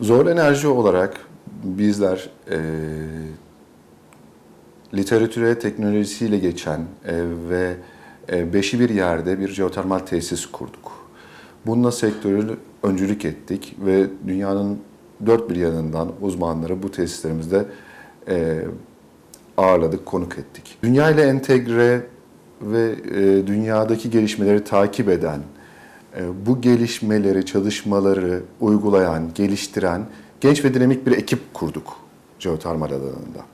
Zorlu enerji olarak bizler e, literatüre teknolojisiyle geçen e, ve e, beşi bir yerde bir jeotermal tesis kurduk. Bununla sektörü öncülük ettik ve dünyanın dört bir yanından uzmanları bu tesislerimizde e, ağırladık, konuk ettik. Dünya ile entegre ve e, dünyadaki gelişmeleri takip eden, bu gelişmeleri, çalışmaları uygulayan, geliştiren genç ve dinamik bir ekip kurduk jeotermal alanında.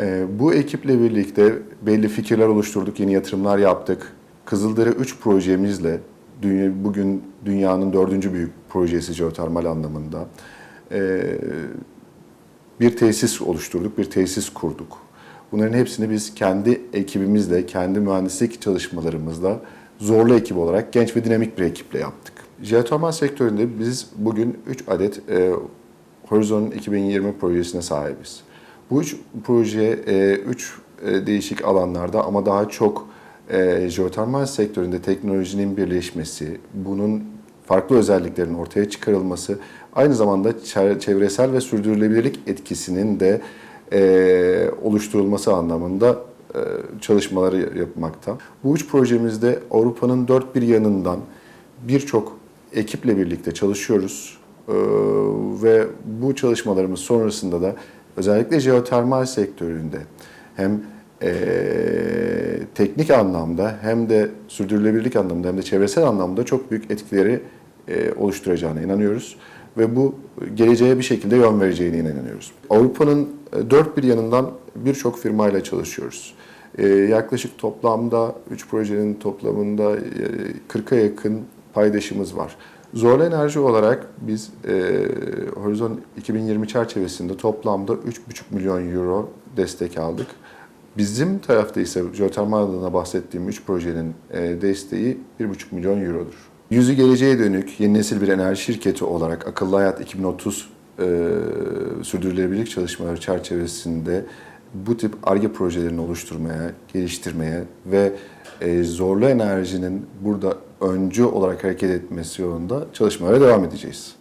E, bu ekiple birlikte belli fikirler oluşturduk, yeni yatırımlar yaptık. Kızıldere 3 projemizle dünya, bugün dünyanın dördüncü büyük projesi jeotermal anlamında e, bir tesis oluşturduk, bir tesis kurduk. Bunların hepsini biz kendi ekibimizle, kendi mühendislik çalışmalarımızla zorlu ekip olarak genç ve dinamik bir ekiple yaptık. Jeotermal sektöründe biz bugün 3 adet e, Horizon 2020 projesine sahibiz. Bu üç proje 3 e, değişik alanlarda ama daha çok e, jeotermal sektöründe teknolojinin birleşmesi, bunun farklı özelliklerin ortaya çıkarılması, aynı zamanda çe- çevresel ve sürdürülebilirlik etkisinin de e, oluşturulması anlamında e, çalışmaları yapmakta. Bu üç projemizde Avrupa'nın dört bir yanından birçok ekiple birlikte çalışıyoruz E, ve bu çalışmalarımız sonrasında da özellikle jeotermal sektöründe hem e, teknik anlamda hem de sürdürülebilirlik anlamda hem de çevresel anlamda çok büyük etkileri e, oluşturacağına inanıyoruz ve bu geleceğe bir şekilde yön vereceğine inanıyoruz. Avrupa'nın e, dört bir yanından birçok firmayla çalışıyoruz. E, yaklaşık toplamda 3 projenin toplamında e, 40'a yakın paydaşımız var. Zorlu enerji olarak biz e, Horizon 2020 çerçevesinde toplamda 3,5 milyon euro destek aldık. Bizim tarafta ise jeotermal adına bahsettiğim 3 projenin e, desteği 1,5 milyon eurodur. Yüzü geleceğe dönük yeni nesil bir enerji şirketi olarak Akıllı Hayat 2030 e, sürdürülebilirlik çalışmaları çerçevesinde bu tip ARGE projelerini oluşturmaya, geliştirmeye ve e, zorlu enerjinin burada öncü olarak hareket etmesi yolunda çalışmalara devam edeceğiz.